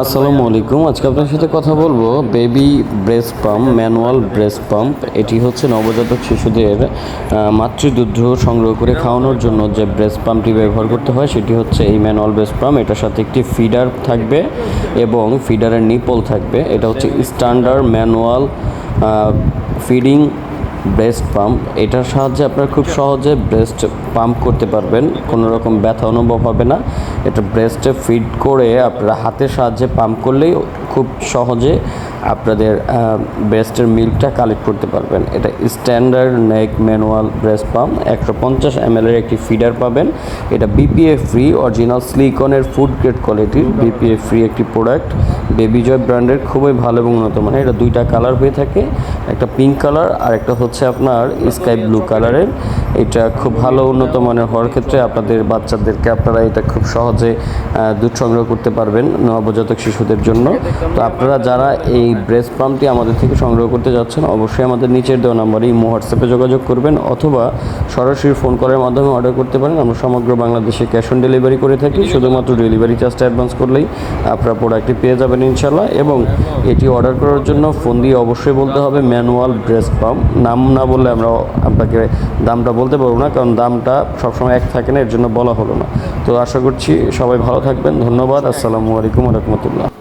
আসসালামু আলাইকুম। আজকে আপনার সাথে কথা বলব। Baby breast pump manual breast pump এটি হচ্ছে নবজাতক শিশুদের আহ, মাতৃদুগ্ধ সংগ্রহ করে খাওয়ানোর জন্য যে ব্রেস্ট পাম্পটি ব্যবহার করতে হয় সেটি হচ্ছে এই ম্যানুয়াল ব্রেস্ট পাম্প এটার সাথে একটি ফিডার থাকবে এবং ফিডারের নিপল থাকবে। এটা হচ্ছে standard manual feeding breast pump এটার সাহায্যে আপনারা খুব সহজে ব্রেস্ট পাম্প করতে পারবেন। কোনো রকম ব্যথা অনুভব হবে না। এটা ব্রেস্টে ফিট করে আপনারা হাতের সাহায্যে পাম্প করলেই খুব সহজে আপনাদের ব্রেস্টের মিল্কটা কালেক্ট করতে পারবেন। এটা standard neck manual breast pump একশো পঞ্চাশ এম এর একটি ফিডার পাবেন। এটা বিপিএ ফ্রি অরিজিনাল স্লিকনের ফুড গ্রেড কোয়ালিটির বিপিএ ফ্রি একটি প্রোডাক্ট বেবি জয় ব্র্যান্ডের খুবই ভালো এবং উন্নত মানের। এটা দুইটা কালার হয়ে থাকে, একটা পিঙ্ক কালার আর একটা হচ্ছে আপনার স্কাই ব্লু কালারের এটা খুব ভালো উন্নত মানের হওয়ার ক্ষেত্রে আপনাদের বাচ্চাদেরকে আপনারা এটা খুব সহজে দুধ সংগ্রহ করতে পারবেন নবজাতক শিশুদের জন্য। তো আপনারা যারা এই ব্রেস্ট পাম্পটি আমাদের থেকে সংগ্রহ করতে যাচ্ছেন, অবশ্যই আমাদের নিচের দেওয়া নাম্বারে ইমো হোয়াটসঅ্যাপে যোগাযোগ করবেন অথবা সরাসরি ফোন করার মাধ্যমে অর্ডার করতে পারেন। আমরা সমগ্র বাংলাদেশে ক্যাশ অন ডেলিভারি করে থাকি। শুধুমাত্র ডেলিভারি চার্জটা অ্যাডভান্স করলেই আপনারা প্রোডাক্টটি পেয়ে যাবেন ইনশাল্লাহ এবং এটি অর্ডার করার জন্য ফোন দিয়ে অবশ্যই বলতে হবে ম্যানুয়াল ব্রেস্ট পাম্প নাম না বললে আমরা আপনাকে দামটা বলতে পারব না, কারণ দামটা সবসময় এক থাকে না, এর জন্য বলা হলো না। তো আশা করছি সবাই ভালো থাকবেন। ধন্যবাদ। আসসালামু আলাইকুম রহমতুল্লাহ।